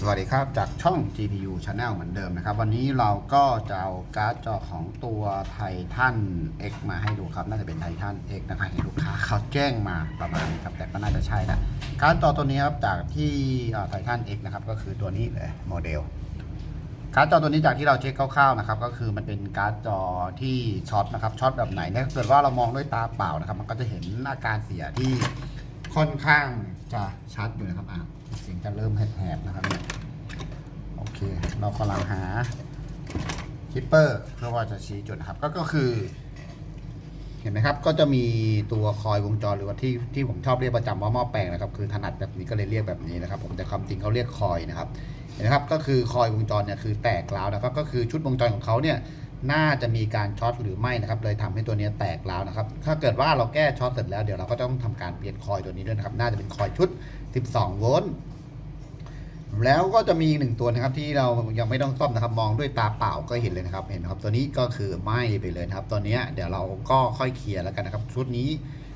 สวัสดีครับจากช่อง GPU Channel เหมือนเดิมนะครับ วันนี้เราก็จะเอาการ์ดจอของตัวไททัน X มาให้ดูครับ น่าจะเป็นไททัน X นะครับเห็นลูกค้าเขาแจ้งมาประมาณนี้ครับ แต่ก็น่าจะใช่นะการ์ดจอตัวนี้ครับจากที่ไททัน X นะครับ ก็คือตัวนี้เลยโมเดลการ์ดจอตัวนี้จากที่เราเช็คคร่าวๆนะครับก็คือมันเป็นการ์ดจอที่ช็อตนะครับช็อตแบบไหนเนี่ยถ้าเกิดว่าเรามองด้วยตาเปล่านะครับ มันก็จะเห็นอาการเสียที่ ค่อนข้างจะชัดอยู่นะครับอะเสียงจะเริ่มแหบๆนะครับโอเค เรากำลังหาคิปเปอร์เพื่อว่าจะชี้จุดครับก็ก็คือ เห็นไหมครับ ก็จะมีตัวคอยวงจรหรือว่าที่ที่ผมชอบเรียกประจำว่าหม้อแปลงนะครับ คือถนัดแบบนี้ก็เลยเรียกแบบนี้นะครับ ผมแต่ความจริงเขาเรียกคอยนะครับเห็นไหมครับก็คือคอยวงจรเนี่ยคือแตกร้าวนะครับก็คือชุดวงจรของเขาเนี่ย น่าจะมีการช็อตหรือไม่นะครับเลยทำให้ตัวนี้แตกร้วนะครับ ถ้าเกิดว่าเราแก้ช็อตเสร็จแล้วเดี๋ยวเราก็ต้องทำการเปลี่ยนคอยตัวนี้ด้วยนะครับ น่าจะเป็นคอยชุด 12 โวลต์แล้วก็จะมีหนึ่งตัวนะครับที่เรายังไม่ต้องซ่อมนะครับ มองด้วยตาเปล่าก็เห็นเลยนะครับเห็นนะครับ ตัวนี้ก็คือไหม้ไปเลยนะครับ ตัวเนี้ยเดี๋ยวเราก็ค่อยเคลียร์แล้วกันนะครับ ชุดนี้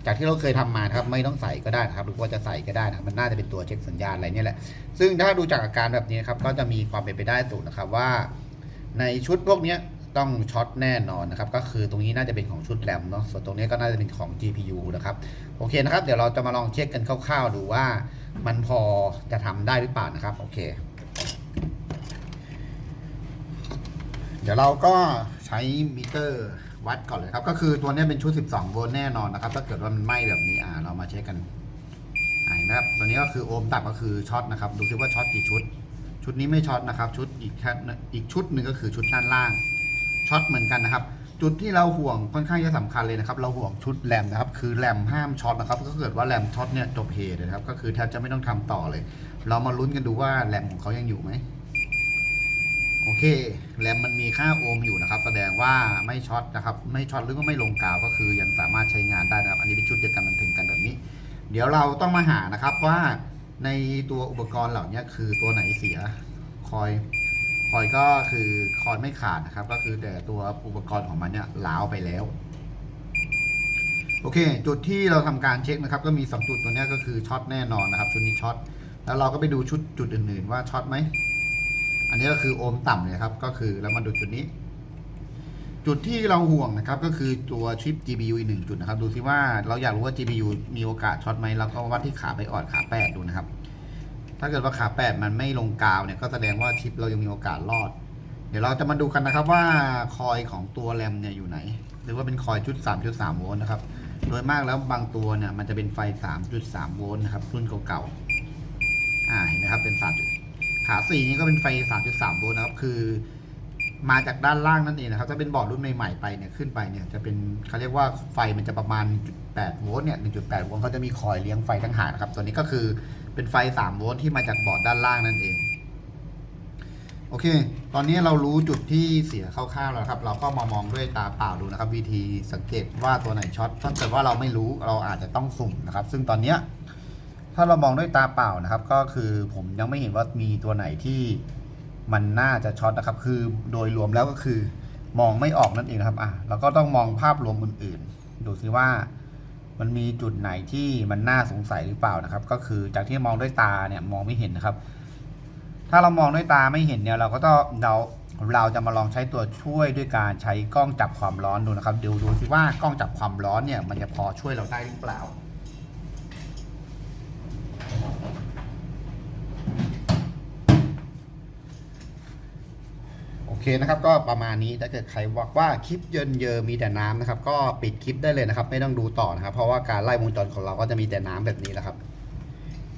จากที่เราเคยทำมาครับไม่ต้องใส่ก็ได้นะครับ หรือว่าจะใส่ก็ได้นะครับมันน่าจะเป็นตัวเช็คสัญญาณอะไรเนี่ยแหละ ซึ่งถ้าดูจากอาการแบบนี้ครับก็จะมีความเป็นไปได้สูงนะครับว่า ในชุดพวกนี้ ต้องช็อตแน่นอนนะครับก็คือตรงนี้น่าจะเป็นของชุดแรมเนาะส่วนตรงนี้ก็น่าจะเป็นของ GPU นะครับโอเคนะครับ เดี๋ยวเราจะมาลองเช็คกันคร่าวๆ ดูว่ามันพอจะทำได้หรือเปล่านะครับโอเค เดี๋ยวเราก็ใช้มิเตอร์วัดก่อนเลยครับ ก็คือตัวนี้เป็นชุด 12 โวลต์แน่นอนนะครับ ถ้าเกิดว่ามันไหม้แบบนี้อ่าเรามาเช็คกันเห็นไหมครับตัวนี้ก็คือโอห์มต่ำก็คือช็อตนะครับ ดูซิว่าช็อตกี่ชุด ชุดนี้ไม่ช็อตนะครับ ชุดอีกแค่อีกชุดหนึ่งก็คือชุดด้านล่าง ช็อตเหมือนกันนะครับ จุดที่เราห่วงค่อนข้างจะสำคัญเลยนะครับ เราห่วงชุดแรมนะครับ คือแรมห้ามช็อตนะครับถ้าเกิดว่าแรมช็อตเนี่ยจบเฮเลยนะครับ ก็คือแทบจะไม่ต้องทำต่อเลย เรามาลุ้นกันดูว่าแรมของเขายังอยู่ไหมโอเคแรมมันมีค่าโอห์มอยู่นะครับ แสดงว่าไม่ช็อตนะครับ ไม่ช็อตหรือว่าไม่ลงกาวก็คือยังสามารถใช้งานได้นะครับ อันนี้เป็นชุดเดียวกันมันถึงกันแบบนี้ เดี๋ยวเราต้องมาหานะครับว่าในตัวอุปกรณ์เหล่านี้คือตัวไหนเสียคอย คอยก็คือคอยไม่ขาดนะครับ ก็คือแต่ตัวอุปกรณ์ของมันเนี่ยล้าวไปแล้ว โอเค จุดที่เราทำการเช็คนะครับ ก็มีสองจุดตัวเนี้ยก็คือช็อตแน่นอนนะครับ ชุดนี้ช็อตแล้วเราก็ไปดูชุดจุดอื่น ๆ ว่าช็อตไหมอันนี้ก็คือโอห์มต่ำเลยครับ ก็คือเรามาดูจุดนี้ จุดที่เราห่วงนะครับ ก็คือตัวชิป GPU อีกหนึ่งจุดนะครับ ดูซิว่าเราอยากรู้ว่า GPU มีโอกาสช็อตไหมเราก็วัดที่ขาไปออนขาแปดดูนะครับ ถ้าเกิดว่าขาแปดมันไม่ลงกาวเนี่ยก็แสดงว่าชิปเรายังมีโอกาสรอด เดี๋ยวเราจะมาดูกันนะครับว่าคอยของตัวแรมเนี่ยอยู่ไหน หรือว่าเป็นคอยจุด3.3โวลต์นะครับ โดยมากแล้วบางตัวเนี่ยมันจะเป็นไฟ3.3โวลต์นะครับรุ่นเก่าๆอ่าเห็นไหมครับเป็น3จุดขา4นี่ก็เป็นไฟ3.3โวลต์นะครับคือมาจากด้านล่างนั่นเองนะครับ ถ้าเป็นบอร์ดรุ่นใหม่ๆไปเนี่ยขึ้นไปเนี่ยจะเป็นเขาเรียกว่าไฟมันจะประมาณ 1.8 โวลต์เนี่ย 1.8 โวลต์เขาจะมีคอยเลี้ยงไฟทั้งหากนะครับ ตัวนี้ก็คือ เป็นไฟ 3 โวลต์ที่มาจากบอร์ดด้านล่างนั่นเอง โอเค ตอนนี้เรารู้จุดที่เสียคร่าวๆแล้วครับ เราก็มามองด้วยตาเปล่าดูนะครับ วิธีสังเกตว่าตัวไหนช็อตถ้าเกิดว่าเราไม่รู้เราอาจจะต้องสุ่มนะครับ ซึ่งตอนเนี้ยถ้าเรามองด้วยตาเปล่านะครับ ก็คือผมยังไม่เห็นว่ามีตัวไหนที่มันน่าจะช็อตนะครับ คือโดยรวมแล้วก็คือมองไม่ออกนั่นเองนะครับ อะ เราก็ต้องมองภาพรวมอื่นๆ ดูซิว่า มันมีจุดไหนที่มันน่าสงสัยหรือเปล่านะครับ ก็คือจากที่มองด้วยตาเนี่ยมองไม่เห็นนะครับ ถ้าเรามองด้วยตาไม่เห็นเนี่ยเราก็ต้องเราเราจะมาลองใช้ตัวช่วยด้วยการใช้กล้องจับความร้อนดูนะครับเดี๋ยวดูสิว่ากล้องจับความร้อนเนี่ยมันจะพอช่วยเราได้หรือเปล่า เคนะครับก็ประมาณนี้ถ้าเกิดใครบอกว่าคลิปเยินเยอมีแต่น้ำนะครับก็ปิดคลิปได้เลยนะครับ ไม่ต้องดูต่อนะครับ เพราะว่าการไล่วงจรของเราก็จะมีแต่น้ำแบบนี้แหละครับ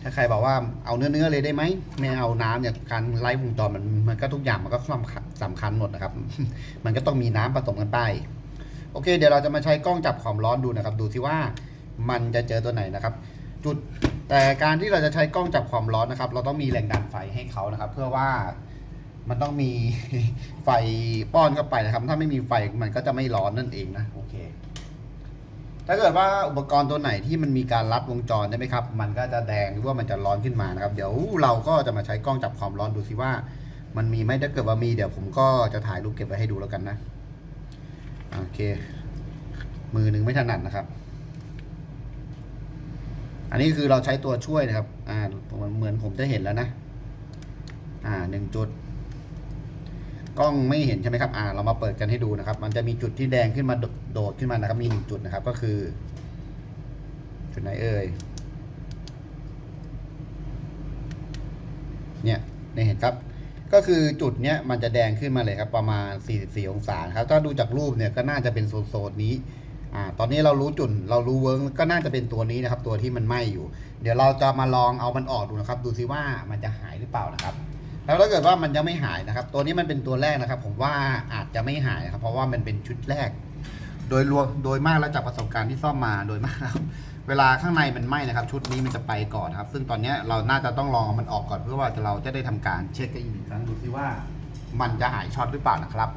ถ้าใครบอกว่าเอาเนื้อเนื้อๆเลยได้ไหมไม่เอาน้ำเนี่ยการไล่วงจรมันมันก็ทุกอย่างมันก็สำคัญสำคัญหมดนะครับ มันก็ต้องมีน้ำผสมกันไปโอเค เดี๋ยวเราจะมาใช้กล้องจับความร้อนดูนะครับ ดูสิว่ามันจะเจอตัวไหนนะครับ จุดแต่การที่เราจะใช้กล้องจับความร้อนนะครับ เราต้องมีแรงดันไฟให้เขานะครับ เพื่อว่า มันต้องมีไฟป้อนเข้าไปนะครับ ถ้าไม่มีไฟมันก็จะไม่ร้อนนั่นเองนะโอเค ถ้าเกิดว่าอุปกรณ์ตัวไหนที่มันมีการรัดวงจรใช่ไหมครับ มันก็จะแดงหรือว่ามันจะร้อนขึ้นมานะครับ เดี๋ยวเราก็จะมาใช้กล้องจับความร้อนดูสิว่า มันมีไหมถ้าเกิดว่ามีเดี๋ยวผมก็จะถ่ายรูปเก็บไว้ให้ดูแล้วกันนะโอเค มือหนึ่งไม่ถนัดนะครับ อันนี้คือเราใช้ตัวช่วยนะครับ อ่าเหมือนผมจะเห็นแล้วนะ อ่าหนึ่งจุด กล้องไม่เห็นใช่ไหมครับอ่าเรามาเปิดกันให้ดูนะครับ มันจะมีจุดที่แดงขึ้นมาโดโดขึ้นมานะครับ มีหนึ่งจุดนะครับก็คือ จุดไหนเอ่ยเนี่ยเนี่ยเห็นครับ ก็คือจุดเนี้ยมันจะแดงขึ้นมาเลยครับประมาณ 44 องศาครับถ้าดูจากรูปเนี่ยก็น่าจะเป็นโซนๆนี้อ่าตอนนี้เรารู้จุดเรารู้เวิร์กก็น่าจะเป็นตัวนี้นะครับ ตัวที่มันไหม้อยู่ เดี๋ยวเราจะมาลองเอามันออกดูนะครับ ดูซิว่ามันจะหายหรือเปล่านะครับ แล้วถ้าเกิดว่ามันยังไม่หายนะครับ ตัวนี้มันเป็นตัวแรกนะครับ ผมว่าอาจจะไม่หายนะครับ เพราะว่ามันเป็นชุดแรก โดยรวมโดยมากแล้วจากประสบการณ์ที่ซ่อมมาโดยมากแล้วเวลาข้างในมันไหม้นะครับ ชุดนี้มันจะไปก่อนนะครับ ซึ่งตอนนี้เราน่าจะต้องลองมันออกก่อนเพื่อว่าเราจะได้ทำการเช็คกันอีกครั้งดูซิว่า มันจะหายช็อตหรือเปล่านะครับ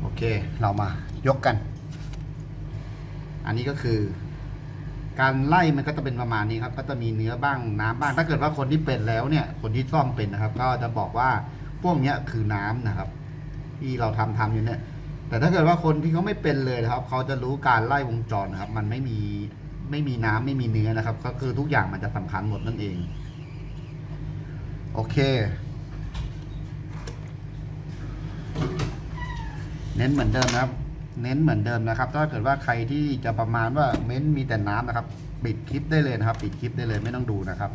โอเค เรามายกกัน อันนี้ก็คือ การไล่มันก็จะเป็นประมาณนี้ครับ ก็จะมีเนื้อบ้างน้ำบ้าง ถ้าเกิดว่าคนที่เป็นแล้วเนี่ย คนที่ซ่อมเป็นนะครับ ก็จะบอกว่าพวกเนี้ยคือน้ำนะครับ ที่เราทำทำอยู่เนี่ย แต่ถ้าเกิดว่าคนที่เขาไม่เป็นเลยนะครับ เขาจะรู้การไล่วงจรนะครับ มันไม่มีไม่มีน้ำไม่มีเนื้อนะครับ ก็คือทุกอย่างมันจะสำคัญหมดนั่นเอง โอเค เน้นเหมือนเดิมนะครับ เน้นเหมือนเดิมนะครับ ถ้าเกิดว่าใครที่จะประมาณว่าเม้นมีแต่น้ำนะครับ ปิดคลิปได้เลยนะครับ ปิดคลิปได้เลยไม่ต้องดูนะครับ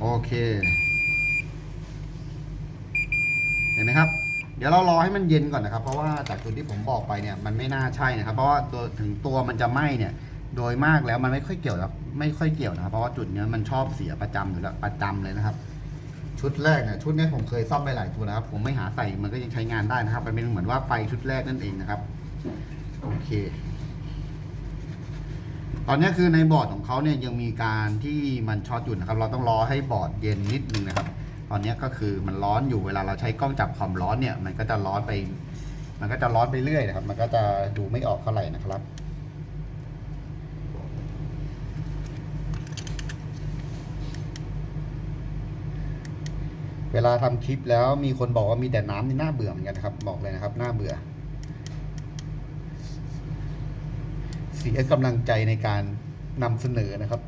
โอเค เห็นไหมครับ เดี๋ยวเรารอให้มันเย็นก่อนนะครับ เพราะว่าจากจุดที่ผมบอกไปเนี่ยมันไม่น่าใช่นะครับ เพราะว่าตัวถึงตัวมันจะไหม้เนี่ย โดยมากแล้วมันไม่ค่อยเกี่ยวกับไม่ค่อยเกี่ยวนะครับเพราะว่าจุดเนี้ยมันชอบเสียประจำอยู่แล้วประจำเลยนะครับ ชุดแรกเนี่ยชุดเนี้ยผมเคยซ่อมไปหลายตัวนะครับ ผมไม่หาใส่มันก็ยังใช้งานได้นะครับ มันเป็นเหมือนว่าไฟชุดแรกนั่นเองนะครับ โอเค ตอนนี้คือในบอร์ดของเขาเนี่ยยังมีการที่มันช็อตอยู่นะครับ เราต้องรอให้บอร์ดเย็นนิดนึงนะครับ ตอนนี้ก็คือมันร้อนอยู่เวลาเราใช้กล้องจับความร้อนเนี่ย มันก็จะร้อนไป มันก็จะร้อนไปเรื่อยนะครับ มันก็จะดูไม่ออกเท่าไหร่นะครับ เวลาทำคลิปแล้วมีคนบอกว่ามีแต่น้ำนี่น่าเบื่อเหมือนกันครับบอกเลยนะครับน่าเบื่อเสียกำลังใจในการนำเสนอนะครับ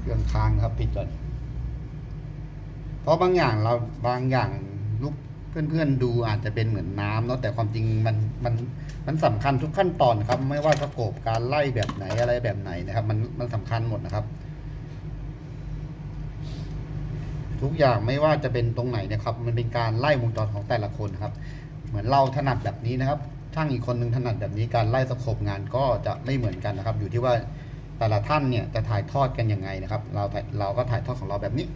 เครื่องค้างครับปิดก่อน เพราะบางอย่างเราบางอย่างลูกเพื่อนๆดูอาจจะเป็นเหมือนน้ำเนาะแต่ความจริงมันมันมันสำคัญทุกขั้นตอนครับ ไม่ว่าสโกบการไล่แบบไหนอะไรแบบไหนนะครับ มันมันสำคัญหมดนะครับ ทุกอย่างไม่ว่าจะเป็นตรงไหนนะครับ มันเป็นการไล่วงจรของแต่ละคนครับ เหมือนเราถนัดแบบนี้นะครับ ช่างอีกคนนึงถนัดแบบนี้การไล่สโคบงานก็จะไม่เหมือนกันนะครับ อยู่ที่ว่าแต่ละท่านเนี่ยจะถ่ายทอดกันยังไงนะครับ เราเราก็ถ่ายทอดของเราแบบนี้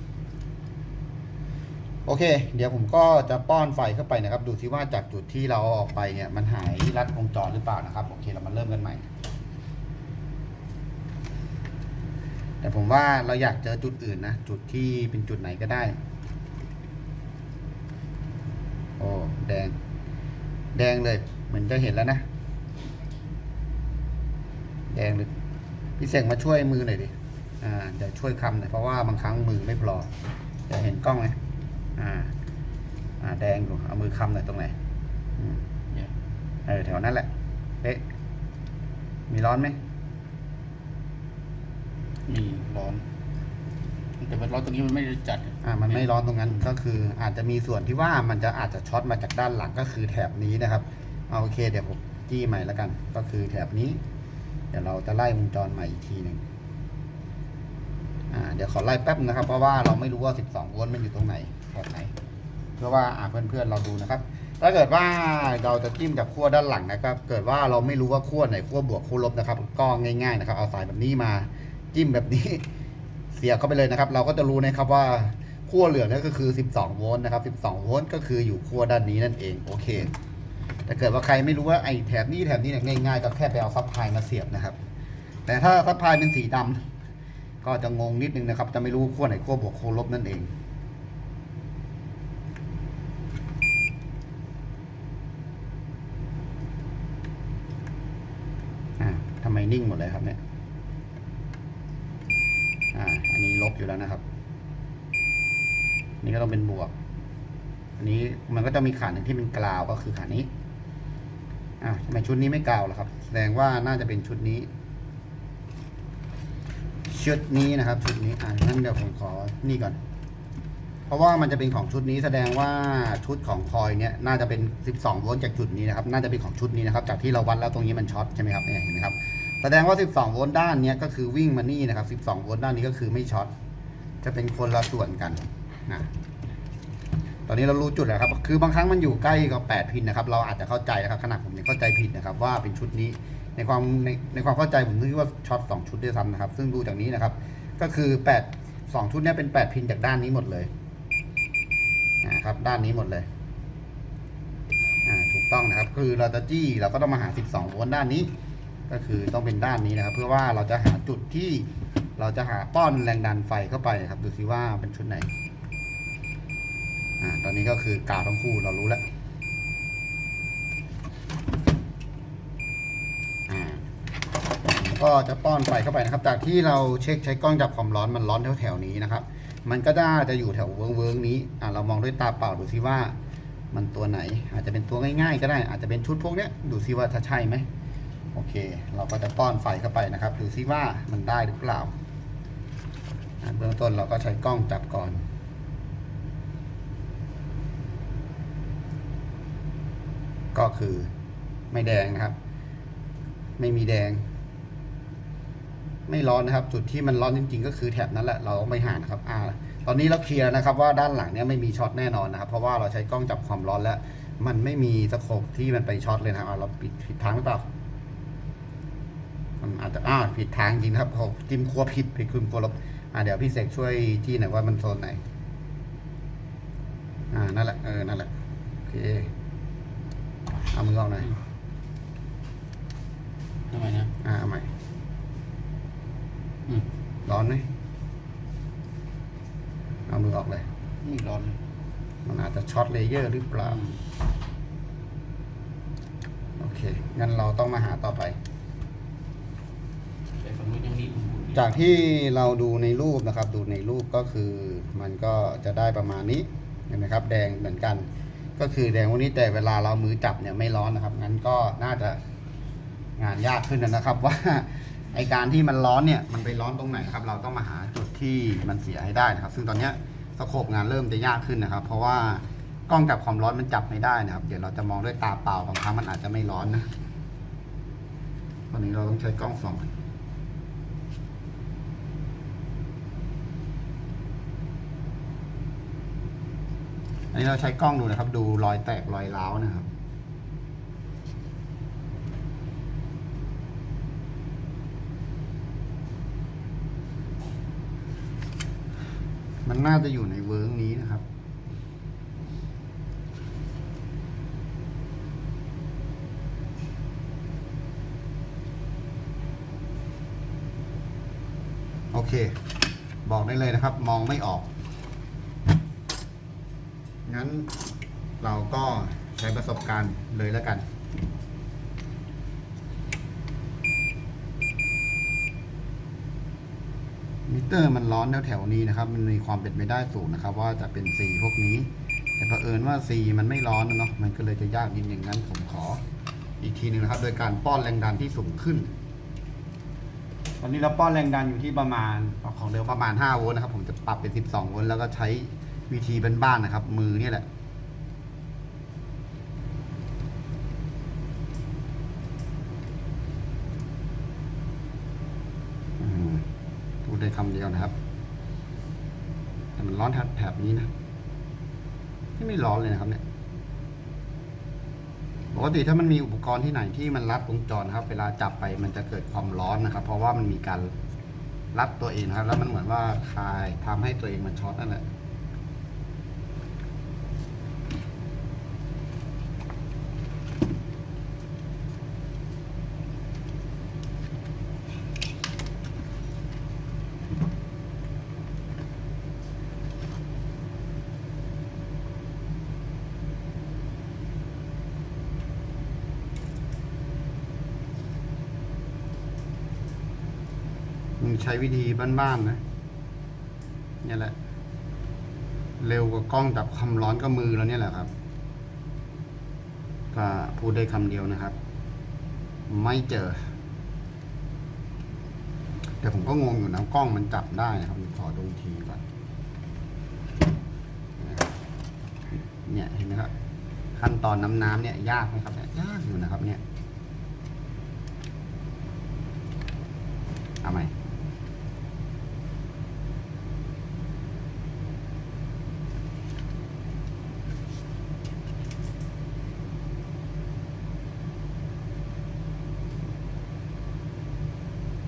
โอเค เดี๋ยวผมก็จะป้อนไฟเข้าไปนะครับ ดูซิว่าจากจุดที่เราเอาออกไปเนี่ยมันหายรัดวงจรหรือเปล่านะครับ โอเคเรามาเริ่มกันใหม่ แต่ผมว่าเราอยากเจอจุดอื่นนะ จุดที่เป็นจุดไหนก็ได้ โอ้แดง แดงเลย เหมือนจะเห็นแล้วนะ แดงเลยพี่เสกมาช่วยมือหน่อยดิ อ่าเดี๋ยวช่วยคำหน่อยเพราะว่าบางครั้งมือไม่พอจะเห็นกล้องไหมอ่า อ่า แดงอยู่เอามือคำหน่อยตรงไหนอืมเนี่ยเออแถวนั้นแหละเอ๊ะมีร้อนไหม มีร้อน แต่ว่าร้อนตรงนี้มันไม่ได้จัด อ่ามันไม่ร้อนตรงนั้นก็คืออาจจะมีส่วนที่ว่ามันจะอาจจะช็อตมาจากด้านหลังก็คือแถบนี้นะครับเอาโอเคเดี๋ยวผมจี้ใหม่แล้วกัน ก็คือแถบนี้ เดี๋ยวเราจะไล่วงจรใหม่อีกทีหนึ่งอ่าเดี๋ยวขอไล่แป๊บนะครับ เพราะว่าเราไม่รู้ว่า 12โวลต์มันอยู่ตรงไหนแถบไหน เพื่อว่าอ่าเพื่อนๆเราดูนะครับ ถ้าเกิดว่าเราจะจิ้มจากขั้วด้านหลังนะครับ เกิดว่าเราไม่รู้ว่าขั้วไหนขั้วบวกขั้วลบนะครับ ก็ง่าย ๆนะครับ เอาสายแบบนี้มา จิ้มแบบนี้ เสียบเข้าไปเลยนะครับ เราก็จะรู้นะครับว่าขั้วเหลืองนั่นก็คือ 12 โวลต์นะครับ 12 โวลต์ก็คืออยู่ขั้วด้านนี้นั่นเองโอเคแต่เกิดว่าใครไม่รู้ว่าไอ้แถบนี้แถบนี้เนี่ยง่ายๆก็แค่ไปเอาซับพลายมาเสียบนะครับ แต่ถ้าซับพลายเป็นสีดำก็จะงงนิดนึงนะครับ จะไม่รู้ขั้วไหนขั้วบวกขั้วลบนั่นเองอ่าทำไมนิ่งหมดเลยครับเนี่ย อ่า อันนี้ลบอยู่แล้วนะครับนนี้ก็ต้องเป็นบวก อันนี้มันก็จะมีขาหนึ่งที่เป็นกราวก็คือขานี้ อ่าทำไมชุดนี้ไม่กราวล่ะครับ แสดงว่าน่าจะเป็นชุดนี้ ชุดนี้นะครับ ชุดนี้ อ่างั้นเดี๋ยวผมขอ นี่ก่อน เพราะว่ามันจะเป็นของชุดนี้แสดงว่าชุดของคอยเนี่ยน่าจะเป็น 12 โวลต์จากจุดนี้นะครับ น่าจะเป็นของชุดนี้นะครับ จากที่เราวัดแล้วตรงนี้มันช็อตใช่ไหมครับเนี่ยเห็นไหมครับ แสดงว่า 12 โวลต์ด้านเนี้ยก็คือวิ่งมานี่นะครับ 12 โวลต์ด้านนี้ก็คือไม่ช็อต จะเป็นคนละส่วนกันนะ ตอนนี้เรารู้จุดแล้วครับ คือบางครั้งมันอยู่ใกล้กับ 8 พินนะครับ เราอาจจะเข้าใจนะครับขนาดผมยังเข้าใจผิดนะครับ ว่าเป็นชุดนี้ ในความในในความเข้าใจผมคิดว่าช็อต 2 ชุดด้วยซ้ำนะครับ ซึ่งดูจากนี้นะครับ ก็คือ 8 2 ชุดเนี้เป็น 8 พินจากด้านนี้หมดเลยนะครับ ด้านนี้หมดเลยถูกต้องนะครับ คือเราจะจี้เราก็ต้องมาหา 12 โวลต์ด้านนี้ ก็คือต้องเป็นด้านนี้นะครับ เพื่อว่าเราจะหาจุดที่เราจะหาป้อนแรงดันไฟเข้าไปครับดูซิว่าเป็นชุดไหนอ่าตอนนี้ก็คือกาวทั้งคู่เรารู้แล้วอ่าก็จะป้อนไฟเข้าไปนะครับ จากที่เราเช็คใช้กล้องจับความร้อนมันร้อนแถวๆนี้นะครับ มันก็น่าจะอยู่แถวเวิร์งเวิงนี้อ่าเรามองด้วยตาเปล่าดูซิว่ามันตัวไหน อาจจะเป็นตัวง่ายๆ ก็ได้อาจจะเป็นชุดพวกเนี้ยดูซิว่าถ้าใช่ไหม โอเค เราก็จะป้อนไฟเข้าไปนะครับ ดูซิว่ามันได้หรือเปล่า เบื้องต้นเราก็ใช้กล้องจับก่อนก็คือไม่แดงนะครับ ไม่มีแดง ไม่ร้อนนะครับ จุดที่มันร้อนจริง ๆ ก็คือแถบนั้นแหละเราต้องไปหานะครับอ่าตอนนี้เราเคลียร์นะครับว่าด้านหลังเนี้ยไม่มีช็อตแน่นอนนะครับ เพราะว่าเราใช้กล้องจับความร้อนแล้ว มันไม่มีสโคปที่มันไปช็อตเลยนะครับเราปิดผิดทางหรือเปล่า อาจจะอ่าผิดทางจริงนะครับผมจิ้มครัวผิดผิดคืมครัวลบอ่าเดี๋ยวพี่เสกช่วยที่หน่อยว่ามันโซนไหน อ่านั่นแหละเออนั่นแหละโอเคเอามือออกหน่อยทำไมนะอ่าเอาใหม่อืมร้อนไหมเอามือออกเลยไม่ร้อนเลยมันอาจจะช็อตเลเยอร์หรือเปล่าอืมโอเคงั้นเราต้องมาหาต่อไป แต่ฝั่งนู้นยังมีอุ่นๆอยู่ จากที่เราดูในรูปนะครับ ดูในรูปก็คือมันก็จะได้ประมาณนี้เห็นไหมครับ แดงเหมือนกัน ก็คือแดงวันนี้แต่เวลาเรามือจับเนี่ยไม่ร้อนนะครับงั้นก็น่าจะงานยากขึ้นนะครับ ว่าไอการที่มันร้อนเนี่ยมันไปร้อนตรงไหนครับ เราต้องมาหาจุดที่มันเสียให้ได้นะครับ ซึ่งตอนนี้สโคปงานเริ่มจะยากขึ้นนะครับ เพราะว่ากล้องจับความร้อนมันจับไม่ได้นะครับ เดี๋ยวเราจะมองด้วยตาเปล่าบางครั้งมันอาจจะไม่ร้อนนะตอนนี้เราต้องใช้กล้องสอง อันนี้เราใช้กล้องดูนะครับ ดูรอยแตกรอยร้าวนะครับมันน่าจะอยู่ในเวิร์กนี้นะครับ โอเค บอกได้เลยนะครับ มองไม่ออกั้นเราก็ใช้ประสบการณ์เลยแล้วกันมิเตอร์มันร้อนแถวๆนี้นะครับ มันมีความเป็นไปได้สูงนะครับ ว่าจะเป็นสีพวกนี้ แต่เผอิญว่าสีมันไม่ร้อนนะเนาะมันก็เลยจะยากนิดนึงงั้นผมขออีกทีหนึงนะครับ โดยการป้อนแรงดันที่สูงขึ้น ตอนนี้เราป้อนแรงดันอยู่ที่ประมาณของเดิมประมาณ 5 โวลต์นะครับ ผมจะปรับเป็น 12 โวลต์แล้วก็ใช้ วิธีบ้านๆนะครับ มือเนี่ยแหละ พูดได้คำเดียวนะครับ แต่มันร้อนแถบนี้นะที่ไม่ร้อนเลยนะครับเนี่ยปกติถ้ามันมีอุปกรณ์ที่ไหนที่มันรัดวงจรครับ เวลาจับไปมันจะเกิดความร้อนนะครับ เพราะว่ามันมีการรัดตัวเองครับ แล้วมันเหมือนว่าคลายทำให้ตัวเองมันช็อตนั่นแหละ ช้วิธีบ้านๆนะเนี่ยแหละ เร็วกว่ากล้องจับความร้อนก็มือแล้วเนี่ยแหละครับ ก็พูดได้คำเดียวนะครับ ไม่เจอ แต่ผมก็งงอยู่นะกล้องมันจับได้นะครับขอดูทีก่อนเนี่ยเห็นไหมครับ ขั้นตอนน้ำน้ำๆเนี่ยยากไหมครับเนี่ยยากอยู่นะครับเนี่ย เอาใหม่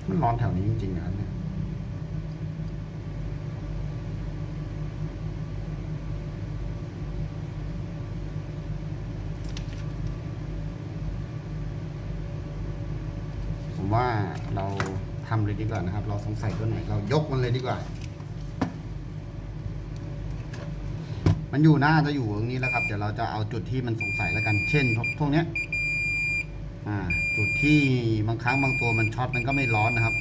มั นอนแถวนี้จริงๆนะเนี่ยผมว่าเราทำเลยดีกว่านะครับ เราสงสัยตัวไหนเรายกมันเลยดีกว่า มันอยู่หน้าจะอยู่ตรงนี้แล้วครับ เดี๋ยวเราจะเอาจุดที่มันสงสัยแล้วกัน เช่นพวกเนี้ย จุดที่บางครั้งบางตัวมันช็อตมันก็ไม่ร้อนนะครับ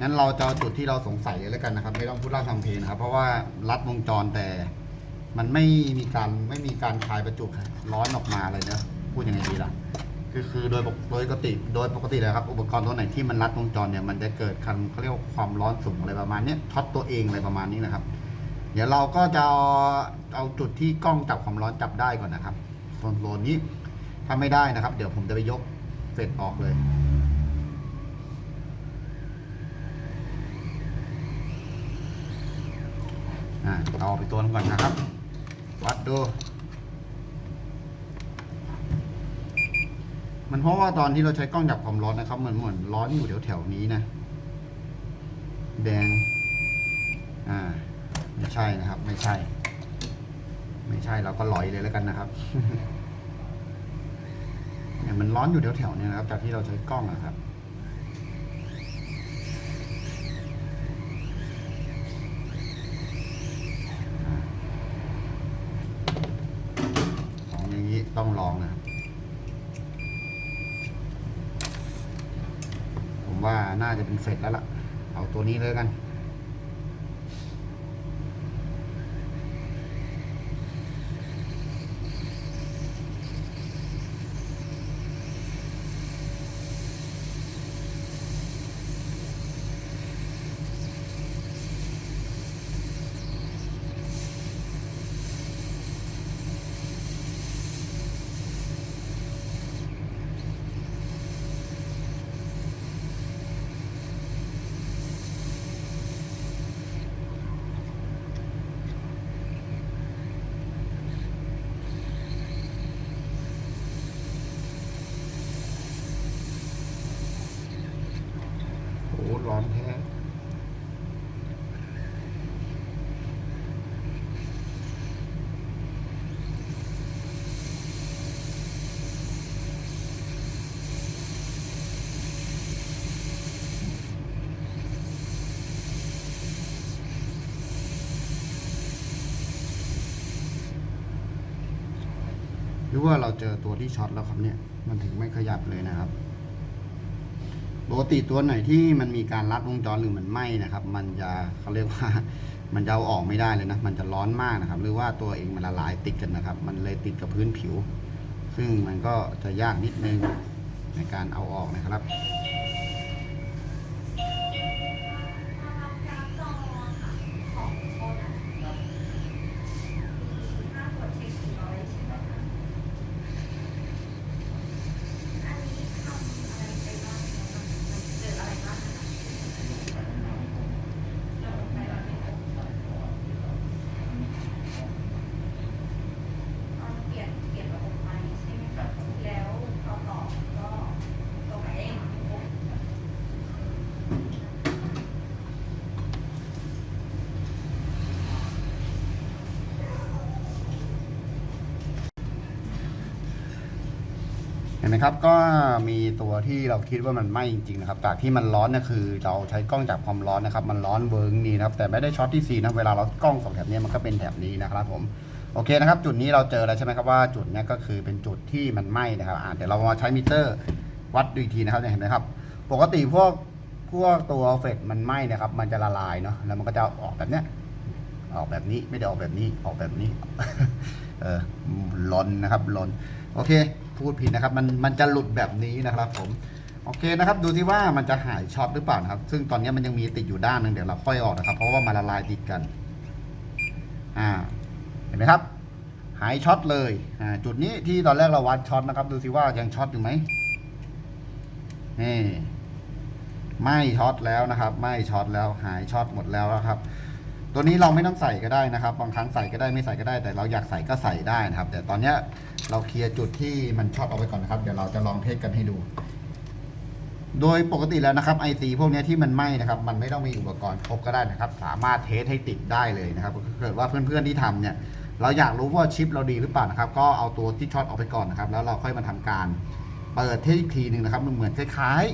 งั้นเราจะเอาจุดที่เราสงสัยเลยแล้วกันนะครับ ไม่ต้องพูดเล่าทำเพลงนะครับ เพราะว่ารัดวงจรแต่มันไม่มีการไม่มีการคลายประจุร้อนออกมาเลยนะพูดยังไงดีล่ะคือคือโดยปกโดยปกติโดยปกติเลยครับอุปกรณ์ตัวไหนที่มันรัดวงจรเนี่ยมันจะเกิดคันเขาเรียกว่าความร้อนสูงอะไรประมาณนี้ช็อตตัวเองอะไรประมาณนี้นะครับ เดี๋ยวเราก็จะเอาจุดที่กล้องจับความร้อนจับได้ก่อนนะครับส่วนโซนนี้ถ้าไม่ได้นะครับ เดี๋ยวผมจะไปยก เฟดออกเลย อ่าเอาอกไปตัวนึงก่อนนะครับ วัดดู มันเพราะว่าตอนที่เราใช้กล้องจับความร้อนนะครับ เหมือนเหมือนร้อนอยู่แถวแถวๆนี้นะ แดง อ่า ไม่ใช่นะครับ ไม่ใช่ ไม่ใช่เราก็ลอยเลยแล้วกันนะครับ เนี่ยมันร้อนอยู่แถวแถวๆเนี้นะครับจากที่เราใช้กล้องนะครับของอย่างนี้ต้องลองนะครับผมว่าน่าจะเป็นเฟดแล้วล่ะ เอาตัวนี้เลยกัน ว่าเราเจอตัวที่ช็อตแล้วครับเนี่ย มันถึงไม่ขยับเลยนะครับปกติตัวไหนที่มันมีการรัดวงจรหรือมันไหมนะครับ มันจะเขาเรียกว่ามันจะเอาออกไม่ได้เลยนะ มันจะร้อนมากนะครับ หรือว่าตัวเองมันละลายติดกันนะครับ มันเลยติดกับพื้นผิว ซึ่งมันก็จะยากนิดนึงในการเอาออกนะครับ เปลี่ยนเปลี่ยนระบบไฟใช่ไหมคะแล้วเอาต่อก็ตรงไหนได้ยังไม่ครบ เห็นไหมครับก็มีตัวที่เราคิดว่ามันไหม้จริงๆนะครับจากที่มันร้อนนี่คือ เราใช้กล้องจับความร้อนนะครับมันร้อนเวิร์กนี่นะครับแต่ไม่ได้ช็อตที่สี่นะเวลาเรากล้องสองแถบนี้มันก็เป็นแถบนี้นะครับผมโอเคนะครับ จุดนี้เราเจอแล้วใช่ไหมครับว่าจุดนี้ก็คือเป็นจุดที่มันไหม้นะครับอ่าเดี๋ยวเรามาใช้มิเตอร์วัดดูอีกทีนะครับเห็นไหมครับ ปกติพวกพวกตัวเฟดมันไหม้นะครับ มันจะละลายเนาะแล้วมันก็จะออกแบบเนี้ยออกแบบนี้ไม่ได้ออกแบบนี้ออกแบบนี้ เออลนนะครับลนโอเค พูดผิดนะครับ มันมันจะหลุดแบบนี้นะครับผมโอเคนะครับ ดูที่ว่ามันจะหายช็อตหรือเปล่านะครับ ซึ่งตอนนี้มันยังมีติดอยู่ด้านหนึ่งเดี๋ยวเราค่อยออกนะครับ เพราะว่ามันละลายติดกัน อ่า เห็นไหมครับ หายช็อตเลยอ่าจุดนี้ที่ตอนแรกเราวัดช็อตนะครับ ดูสิว่ายังช็อตอยู่ไหมนี่ไม่ช็อตแล้วนะครับ ไม่ช็อตแล้วหายช็อตหมดแล้วนะครับ ตัวนี้เราไม่ต้องใส่ก็ได้นะครับ บางครั้งใส่ก็ได้ไม่ใส่ก็ได้ แต่เราอยากใส่ก็ใส่ได้นะครับ แต่ตอนเนี้ยเราเคลียร์จุดที่มันชอตเอาไว้ก่อนนะครับ เดี๋ยวเราจะลองเทสกันให้ดู โดยปกติแล้วนะครับไอซีพวกนี้ที่มันไหม้นะครับ มันไม่ต้องมีอุปกรณ์ครบก็ได้นะครับ สามารถเทสให้ติดได้เลยนะครับถ้าเกิดว่าเพื่อนๆที่ทำเนี่ย เราอยากรู้ว่าชิปเราดีหรือเปล่านะครับ ก็เอาตัวที่ช็อตออกไปก่อนนะครับ แล้วเราค่อยมาทำการ เปิดเทสอีกทีหนึ่งนะครับ มันเหมือนคล้าย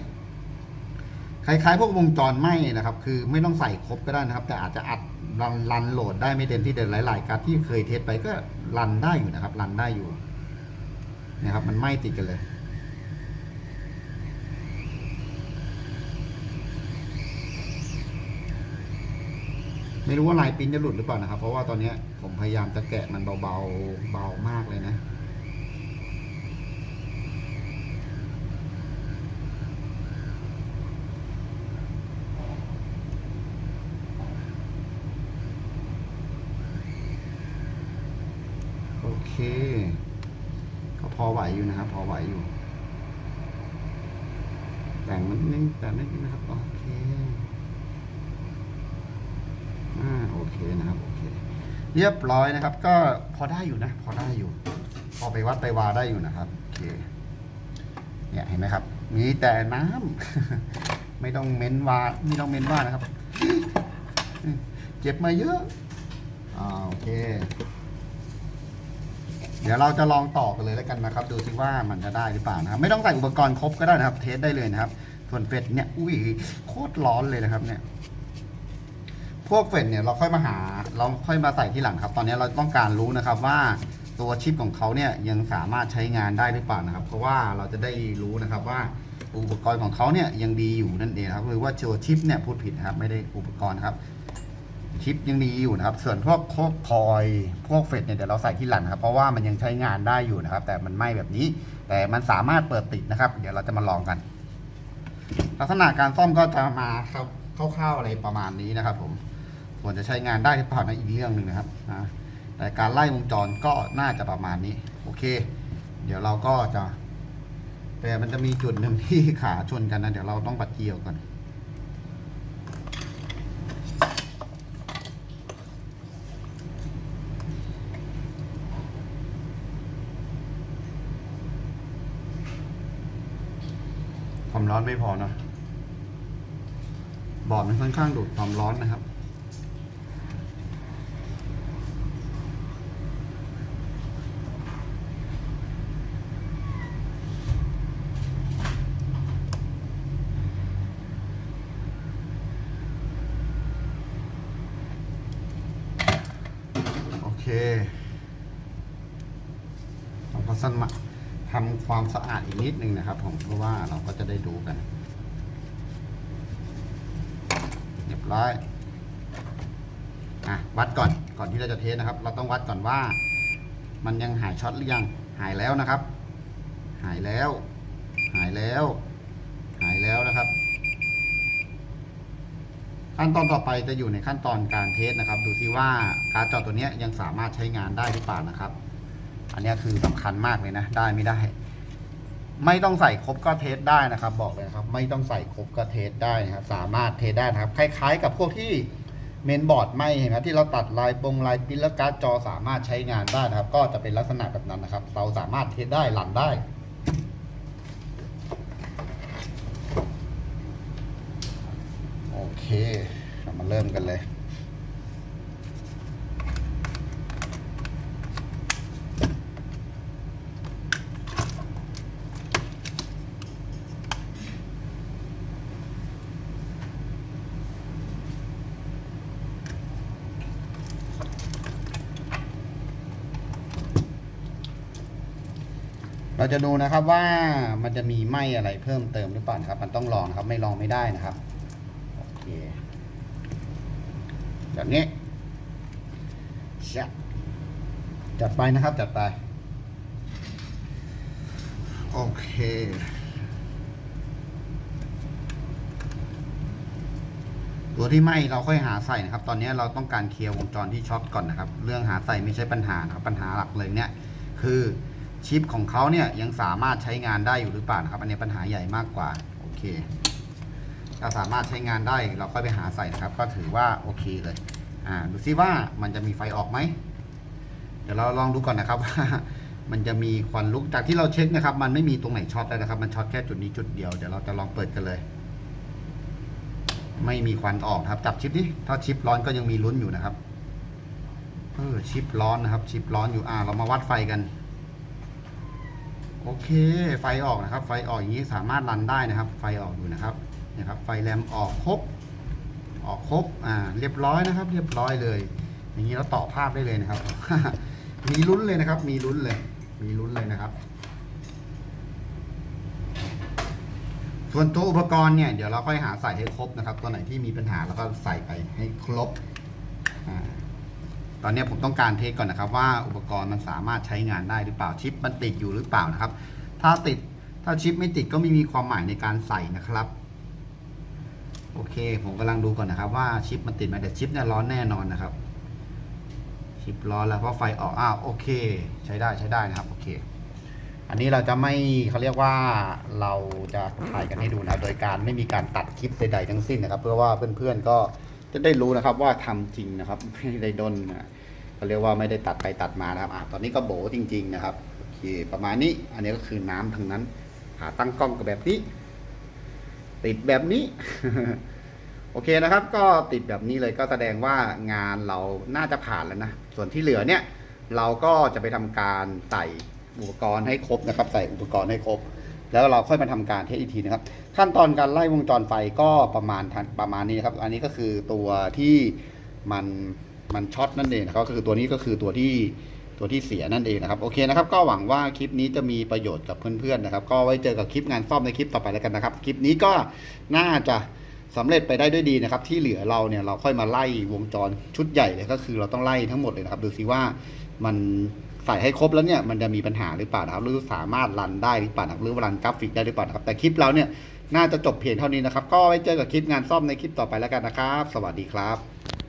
ๆคล้ายๆพวกวงจรไหม้นะครับ คือไม่ต้องใส่ครบก็ได้นะครับ แต่อาจจะอัด รันรันโหลดได้ไม่เต็มที่เดินหลาย ๆ การดที่เคยเทสไปก็รันได้อยู่นะครับ รันได้อยู่นะครับ มันไม่ติดกันเลย ไม่รู้ว่าลายปิ้นจะหลุดหรือเปล่านะครับ เพราะว่าตอนนี้ผมพยายามจะแกะมันเบาๆเบามากเลยนะ ก็พอไหวอยู่นะครับ พอไหวอยู่ แต่งมันนิดแต่งนิดนึงนะครับ โอเคอ่าโอเคนะครับ โอเค เรียบร้อยนะครับ ก็พอได้อยู่นะ พอได้อยู่ พอไปวัดไปวาได้อยู่นะครับ โอเค เนี่ยเห็นไหมครับ มีแต่น้ำไม่ต้องเม้นวาไม่ต้องเม้นว่านะครับ เจ็บมาเยอะอ่าโอเค เดี๋ยวเราจะลองต่อกันเลยแล้วกันนะครับ ดูซิว่ามันจะได้หรือเปล่านะครับ ไม่ต้องใส่อุปกรณ์ครบก็ได้นะครับ เทสได้เลยนะครับ ส่วนเฟดเนี่ย อุ้ยโคตรร้อนเลยนะครับ เนี่ย พวกเฟดเนี่ยเราค่อยมาหา เราค่อยมาใส่ที่หลังครับ ตอนนี้เราต้องการรู้นะครับว่าตัวชิปของเขาเนี่ยยังสามารถใช้งานได้หรือเปล่านะครับ เพราะว่าเราจะได้รู้นะครับว่าอุปกรณ์ของเขาเนี่ยยังดีอยู่นั่นเองครับหรือว่าตัวชิปเนี่ยพูดผิดครับไม่ได้อุปกรณ์ครับ ชิปยังดีอยู่นะครับ ส่วนพวกโคกคอยพวกเฟดเนี่ยเดี๋ยวเราใส่ที่หลังครับเพราะว่ามันยังใช้งานได้อยู่นะครับ แต่มันไหม้แบบนี้ แต่มันสามารถเปิดติดนะครับ เดี๋ยวเราจะมาลองกัน ลักษณะการซ่อมก็จะมาคร่าวๆอะไรประมาณนี้นะครับ ผม ส่วนจะใช้งานได้หรือเปล่านะอีกเรื่องหนึ่งนะครับนะแต่การไล่วงจรก็น่าจะประมาณนี้ โอเค เดี๋ยวเราก็จะ แต่มันจะมีจุดหนึ่งที่ขาชนกันนะเดี๋ยวเราต้องปัดเกี่ยวก่อน ความ ร้อนไม่พอเนาะบอร์ดมันค่อนข้างดูดความร้อนนะครับ โอเคเราก็สั้นมาทำความสะอาดอีก นิดนึงนะครับ ผมเพราะว่าเราก็จะได้ดูกันเรียบร้อยอะวัดก่อนก่อนที่เราจะเทสนะครับ เราต้องวัดก่อนว่า มันยังหายช็อตหรือยังหายแล้วนะครับ หายแล้ว หายแล้ว หายแล้วนะครับ ขั้นตอนต่อไปจะอยู่ในขั้นตอนการเทสนะครับ ดูที่ว่าการจอตัวนี้ยังสามารถใช้งานได้หรือเปล่านะครับ อันนี้คือสำคัญมากเลยนะ ได้ไม่ได้ ไม่ต้องใส่ครบก็เทสได้นะครับ บอกเลยนะครับ ไม่ต้องใส่ครบก็เทสได้นะครับ สามารถเทสได้นะครับ คล้าย ๆ กับพวกที่เมนบอร์ดไม่เห็นไหมที่เราตัดลายปงลายปิ้นแล้วการ์ดจอสามารถใช้งานได้นะครับ ก็จะเป็นลักษณะแบบนั้นนะครับ เราสามารถเทสได้หลันได้โอเคเรามาเริ่มกันเลย เราจะดูนะครับว่ามันจะมีไหมอะไรเพิ่มเติมหรือเปล่านะครับ มันต้องลองครับไม่ลองไม่ได้นะครับโอเคแบบนี้จัดไปนะครับจัดไปโอเคตัวที่ไหมเราค่อยหาใส่นะครับ ตอนนี้เราต้องการเคลียร์วงจรที่ช็อตก่อนนะครับ เรื่องหาใส่ไม่ใช่ปัญหานะครับปัญหาหลักเลยเนี่ยคือ ชิปของเขาเนี่ยยังสามารถใช้งานได้อยู่หรือเปล่านะครับ อันนี้ปัญหาใหญ่มากกว่า โอเค ถ้าสามารถใช้งานได้เราก็ไปหาใส่นะครับ ก็ถือว่าโอเคเลย อ่า ดูซิว่ามันจะมีไฟออกไหม เดี๋ยวเราลองดูก่อนนะครับว่ามันจะมีควันลุก จากที่เราเช็คนะครับ มันไม่มีตรงไหนช็อตเลยนะครับ มันช็อตแค่จุดนี้จุดเดียว เดี๋ยวเราจะลองเปิดกันเลย ไม่มีควันออกครับ จับชิปนี้ถ้าชิปร้อนก็ยังมีลุ้นอยู่นะครับ เออ ชิปร้อนนะครับ ชิปร้อนอยู่ อ่า เรามาวัดไฟกัน โอเค ไฟออกนะครับ ไฟออกอย่างนี้สามารถรันได้นะครับ ไฟออกอยู่นะครับนี่ครับ ไฟแรมออกครบ ออกครบ อ่า เรียบร้อยนะครับ เรียบร้อยเลย อย่างนี้เราต่อภาพได้เลยนะครับ มีลุ้นเลยนะครับ มีลุ้นเลย มีลุ้นเลยนะครับ ส่วนตัวอุปกรณ์เนี่ย เดี๋ยวเราค่อยหาใส่ให้ครบนะครับ ตัวไหนที่มีปัญหาเราก็ใส่ไปให้ครบ อ่า ตอนนี้ผมต้องการเทสก่อนนะครับว่าอุปกรณ์มันสามารถใช้งานได้หรือเปล่าชิปมันติดอยู่หรือเปล่านะครับ ถ้าติดถ้าชิปไม่ติดก็ไม่มีความหมายในการใส่นะครับโอเค ผมกำลังดูก่อนนะครับว่าชิปมันติดไหมแต่ชิปเนี่ยร้อนแน่นอนนะครับ ชิปร้อนแล้วเพราะไฟออกอ้าวโอเค ใช้ได้ใช้ได้นะครับโอเค อันนี้เราจะไม่เขาเรียกว่าเราจะถ่ายกันให้ดูนะโดยการไม่มีการตัดคลิปใดๆทั้งสิ้นนะครับ เพื่อว่าเพื่อนๆก็ จะได้รู้นะครับว่าทำจริงนะครับ ไม่ได้ดนนะเขาเรียกว่าไม่ได้ตัดไปตัดมานะครับอะตอนนี้ก็โบจริง ๆ นะครับโอเคประมาณนี้อันนี้ก็คือน้ำทั้งนั้นขาตั้งกล้องก็แบบนี้ ติดแบบนี้ โอเคนะครับ ก็ติดแบบนี้เลยก็แสดงว่างานเราน่าจะผ่านแล้วนะส่วนที่เหลือเนี่ย เราก็จะไปทำการใส่อุปกรณ์ให้ครบนะครับ ใส่อุปกรณ์ให้ครบ แล้วเราค่อยมาทำการเทสอีกทีนะครับ ขั้นตอนการไล่วงจรไฟก็ประมาณประมาณนี้นะครับ อันนี้ก็คือตัวที่มันมันช็อตนั่นเองนะครับก็คือตัวนี้ก็คือตัวที่ตัวที่เสียนั่นเองนะครับโอเคนะครับ ก็หวังว่าคลิปนี้จะมีประโยชน์กับเพื่อนๆนะครับ ก็ไว้เจอกับคลิปงานซ่อมในคลิปต่อไปแล้วกันนะครับ คลิปนี้ก็น่าจะสำเร็จไปได้ด้วยดีนะครับ ที่เหลือเราเนี่ยเราค่อยมาไล่วงจรชุดใหญ่เลยก็คือเราต้องไล่ทั้งหมดเลยนะครับ ดูซิว่ามัน ส่ให้ครบแล้วเนี่ยมันจะมีปัญหาหรือเปล่านะครับหรือสามารถรันได้หรือเปล่านะครับหรือว่ารันกราฟิกได้หรือเปล่านะครับแต่คลิปเราเนี่ยน่าจะจบเพียงเท่านี้นะครับ ก็ไว้เจอกับคลิปงานซ่อมในคลิปต่อไปแล้วกันนะครับ สวัสดีครับ